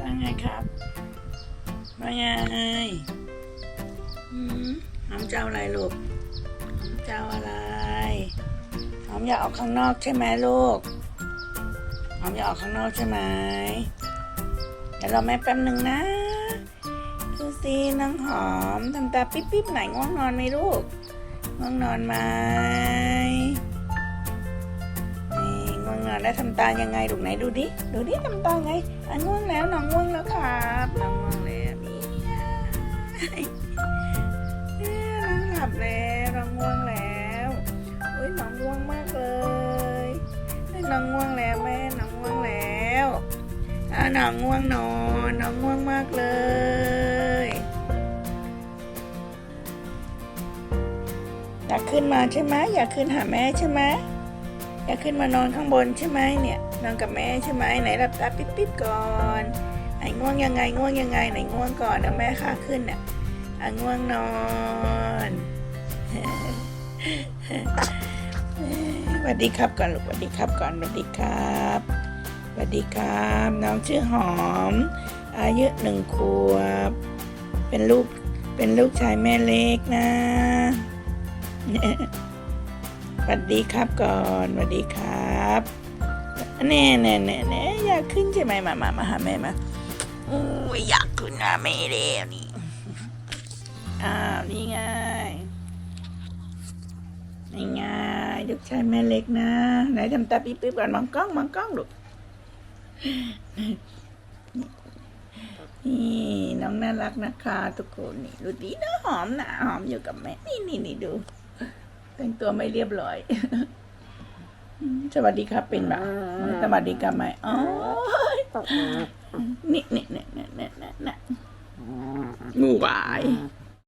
ว่าไงครับว่าไงหืมหอมเจ้าอะไรลูกหอมเจ้าอะไรหอมอยากออกข้างนอกใช่ไหมลูกหอมอยากออกข้างนอกใช่ไหมเดี๋ยวเราแม่แป๊บหนึ่งนะดูสิน้องหอมทำตาปิ๊บปิ๊บไหนง่วงนอนไหมลูกง่วงนอนไหม แล้วทำตายังไงลูกไหนดูดิ ดูดิทำตาไงอะง่วงแล้วน้องง่วงแล้วครับน้องง่วงแล้วนี่น้องหลับแล้วน้องง่วงแล้วอุ้ยน้องง่วงมากเลยน้องง่วงแล้วแม่น้องง่วงแล้วน้องง่วงนอนน้องง่วงมากเลยอยากขึ้นมาใช่ไหมอยากขึ้นหาแม่ใช่ไหม อยากขึ้นมานอนข้างบนใช่ไหมเนี่ย นอนกับแม่ใช่ไหมไหนหลับตาปิ๊บๆก่อนไหนง่วงยังไงง่วงยังไงไหนง่วงก่อนเดี๋ยวแม่ข้าขึ้นเนี่ยอะง่วงนอนสวัสดีครับก่อนลูกสวัสดีครับก่อนสวัสดีครับสวัสดีครับ น้องชื่อหอม อายุหนึ่งขวบ เป็นลูกเป็นลูกชายแม่เล็กนะ วัสดีครับก่อนสวัสดีครับแน่แน่แน่แน่อยากขึ้นใช่ไหมมามามาหาแม่มาโอ้ยอยากขึ้นนะแม่เร็วนี่อ้าวนี่ไงนี่ไงลูกชายแม่เล็กนะไหนทำตาปิ๊บปิ๊บก่อนมองกล้องมองกล้องลูกนี่น้องน่ารักนะคะทุกคนนี่ดูดีนะหอมนะหอมอยู่กับแม่นี่นี่นี่ดู แต่งตัวไม่เรียบร้อย สวัสดีครับเป็นแบบสวัสดีครับไหมอ๋อนี่นี่นี่นี่นี่นี่นี่งูวาย